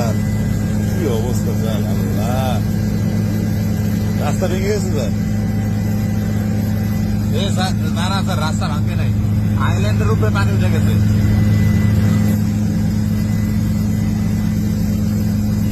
রাস্তা স্যার আল্লাহ রাস্তা ভেঙে গেছে স্যার স্যার স্যার রাস্তা ভাঙবে নাই। আইল্যান্ডের উপরে পানি উঠে গেছে।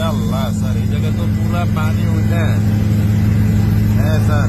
আল্লাহ স্যার, এই জায়গায় তো পানি উঠে। হ্যাঁ স্যার